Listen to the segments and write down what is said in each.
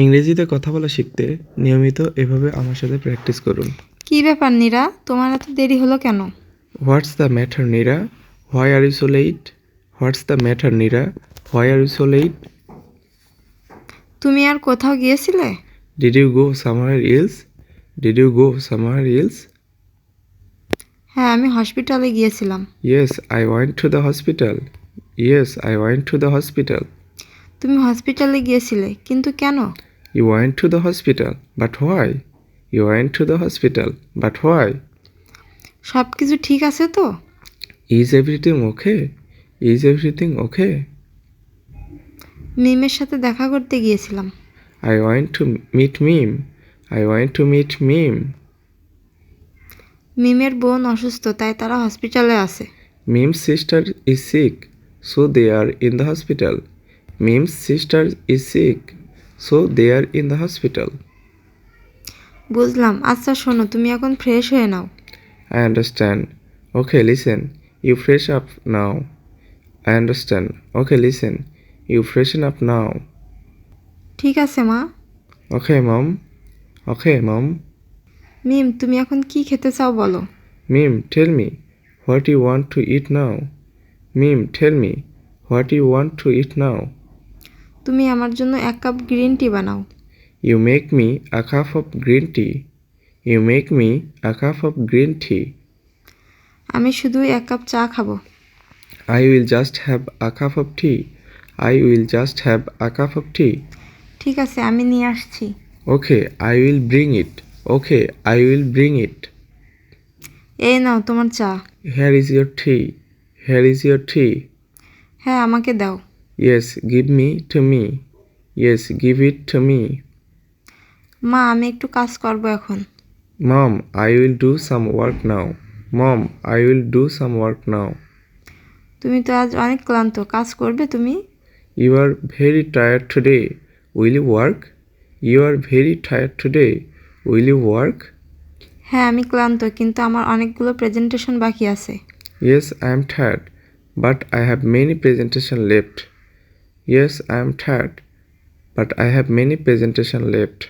ইংরেজিতে কথা বলা শিখতে নিয়মিত এভাবে আমার সাথে প্র্যাকটিস করুন। কি ব্যাপার নীরা? তোমার এত দেরি হলো কেন? What's the matter Neera? Why are you so late what's the matter Neera? Why are you so late তুমি আর কোথাও গিয়েছিলে? Did you go somewhere else did you go somewhere else হ্যাঁ আমি হসপিটালে গিয়েছিলাম। Yes I went to the hospital yes I went to the hospital তুমি হসপিটালে গিয়েছিলে কিন্তু কেন? You went to the hospital but why you went to the hospital but why সব কিছু ঠিক আছে তো? Is everything okay is everything okay মিমের সাথে দেখা করতে গিয়েছিলাম। I want to meet Mim. I want to meet Mim. মিমের বোন অসুস্থ তাই তারা হসপিটালে আছে। Mim's sister is sick, so they are in the hospital. Mim's sister is sick, so they are in the hospital বুঝলাম। আচ্ছা শোনো তুমি এখন ফ্রেশ হয়ে নাও। I understand okay listen you fresh up now I understand okay listen you fresh up now ঠিক আছে মা। ওকে মম ওকে মম মিম তুমি এখন কি খেতে চাও বলো। Mim tell me what you want to eat now Mim tell me what you want to eat now তুমি আমার জন্য এক কাপ গ্রিন টি বানাও। You make me a cup of green tea you make me a cup of green tea আমি শুধু এক cup চা খাব। I will just have a cup of tea I will just have a cup of tea ঠিক আছে আমি নিয়ে আসছি। Okay I will bring it okay I will bring it এই নাও তোমার চা। Here is your tea here is your tea হ্যাঁ আমাকে দাও। Yes, give me to me. Yes, give it to me. মা আমি একটু কাজ করব এখন Mom, I will do some work now. Mom, I will do some work now. তুমি তো আজ অনেক ক্লান্ত কাজ করবে তুমি You are very tired today. Will you work? You are very tired today. Will you work? হ্যাঁ আমি ক্লান্ত কিন্তু আমার অনেকগুলো প্রেজেন্টেশন বাকি আছে Yes, I am tired, but I have many presentation left. Yes, I am tired, but I have many presentation left.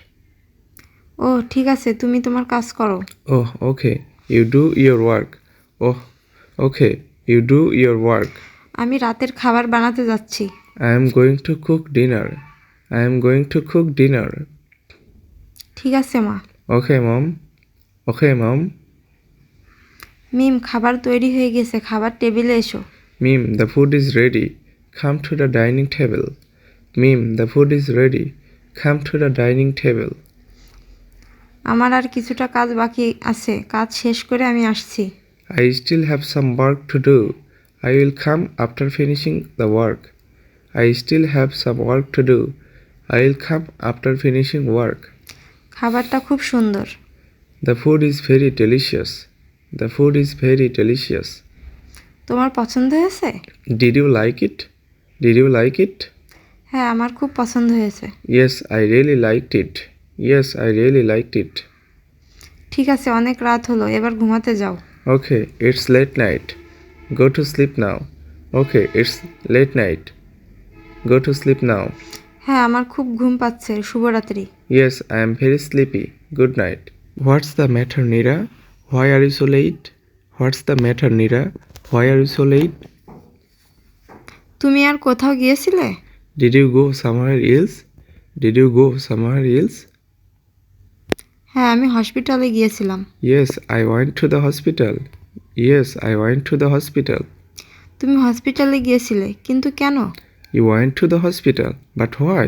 ও ঠিক আছে তুমি তোমার কাজ করো Oh, okay. You do your work. Oh, okay. You do your work. আমি রাতের খাবার বানাতে যাচ্ছি I am going to cook dinner. I am going to cook dinner. ঠিক আছে মা Okay, mom. Okay, mom. মিম খাবার তৈরি হয়ে গেছে খাবার টেবিলে এসো Mim, the food is ready. Come to the dining table. Mim, the food is ready. Come to the dining table. আমার আর কিছুটা কাজ বাকি আছে কাজ শেষ করে আমি আসছি I still have some work to do. I will come after finishing the work. I still have some work to do. I will come after finishing work. খাবারটা খুব সুন্দর The food is very delicious. The food is very delicious. তোমার পছন্দ হয়েছে Did you like it? Did you like it হ্যাঁ আমার খুব পছন্দ হয়েছে। Yes I really like it yes I really like it ঠিক আছে অনেক রাত হলো এবার ঘুমাতে যাও। Okay it's late night go to sleep now okay it's late night go to sleep now হ্যাঁ আমার খুব ঘুম পাচ্ছে শুভ রাত্রি yes I am very sleepy good night what's the matter Nira why are you so late what's the matter Neera why are you so late তুমি আর কোথাও গিয়েছিলে? Did you go somewhere else did you go somewhere else হ্যাঁ আমি হসপিটালে গিয়েছিলাম। Yes I went to the hospital yes I went to the hospital তুমি হসপিটালে গিয়েছিলে কিন্তু কেন? You went to the hospital but why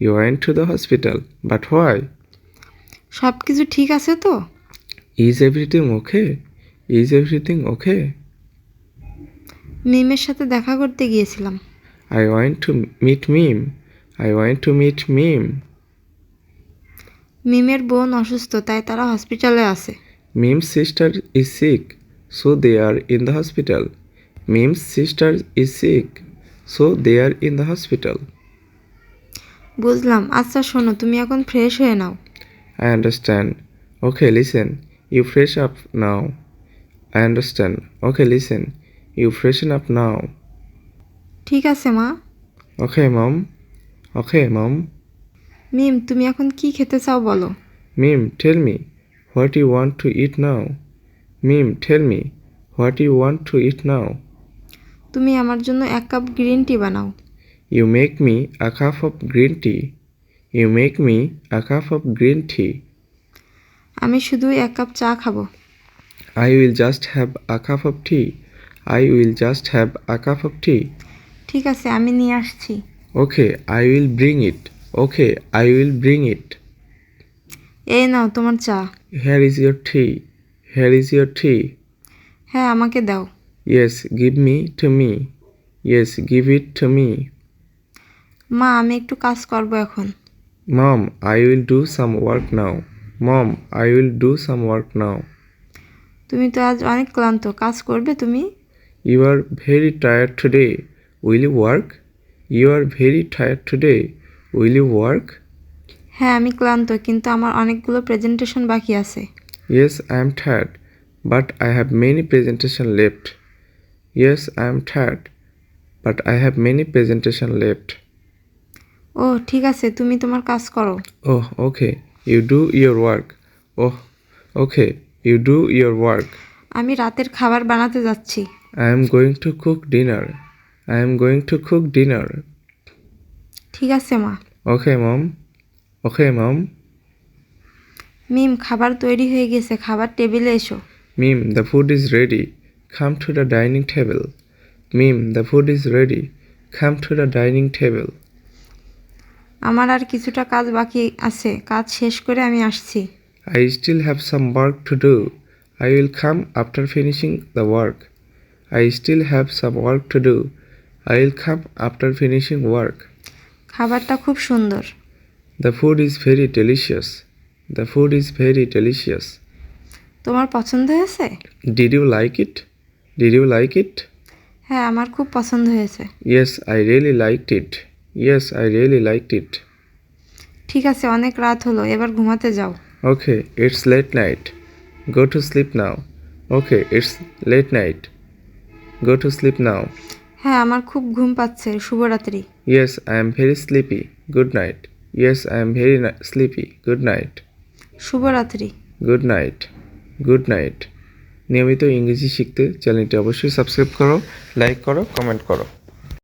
you went to the hospital but why সব কিছু ঠিক আছে তো? Is everything okay is everything okay মিমের সাথে দেখা করতে গিয়েছিলাম। I want to meet Mim I want to meet Mim মিমের বোন অসুস্থ তাই তারা হসপিটালে আছে। Mim sister is sick so they are in the hospital Mim sister is sick so they are in the hospital বুঝলাম। আচ্ছা শোনো তুমি এখন ফ্রেশ হয়ে নাও। I understand okay listen you fresh up now I understand okay listen you freshen up now ঠিক আছে মা। ওকে মম ওকে মম মিম তুমি এখন কি খেতে চাও বলো? Mim tell me what you want to eat now Mim tell me what you want to eat now তুমি আমার জন্য এক কাপ গ্রিন টি বানাও। You make me a cup of green tea you make me a cup of green tea আমি শুধু এক cup চা খাব। I will just have a cup of tea I will just have a cup of tea ঠিক আছে আমি নিয়ে আসছি। Okay I will bring it okay I will bring it এই নাও তোমার চা। Here is your tea here is your tea হ্যাঁ আমাকে দাও। Yes give me to me yes give it to me মা আমি একটু কাজ করব এখন। Mom I will do some work now mom I will do some work now তুমি তো আজ অনেক ক্লান্ত। কাজ করবে তুমি? You are very tired today will you work you are very tired today will you work হ্যাঁ আমি ক্লান্ত কিন্তু আমার অনেকগুলো প্রেজেন্টেশন বাকি আছে। Yes I am tired but I have many presentation left yes I am tired but I have many presentation left ও ঠিক আছে তুমি তোমার কাজ করো। ও okay you do your work oh okay you do your work আমি রাতের খাবার বানাতে যাচ্ছি। I am going to cook dinner I am going to cook dinner ঠিক আছে মা। ওকে মম ওকে মম মিম খাবার তৈরি হয়ে গেছে। খাবার টেবিলে এসো। Mim the food is ready come to the dining table Mim the food is ready come to the dining table আমার আর কিছুটা কাজ বাকি আছে। কাজ শেষ করে আমি আসছি। I still have some work to do I will come after finishing the work I still have some work to do I will come after finishing work খাবারটা খুব সুন্দর। The food is very delicious the food is very delicious তোমার পছন্দ হয়েছে? Did you like it did you like it হ্যাঁ আমার খুব পছন্দ হয়েছে। Yes I really like it yes I really like it ঠিক আছে অনেক রাত হলো এবার ঘুমাতে যাও। Okay it's late night go to sleep now okay it's late night Go to sleep now হ্যাঁ আমার খুব ঘুম পাচ্ছে। শুভরাত্রি। Yes I am very sleepy good night yes I am very sleepy good night night. শুভরাত্রি। Good night good night নিয়মিত ইংরেজি শিখতে চ্যানেলটি অবশ্যই সাবস্ক্রাইব করো লাইক করো কমেন্ট করো।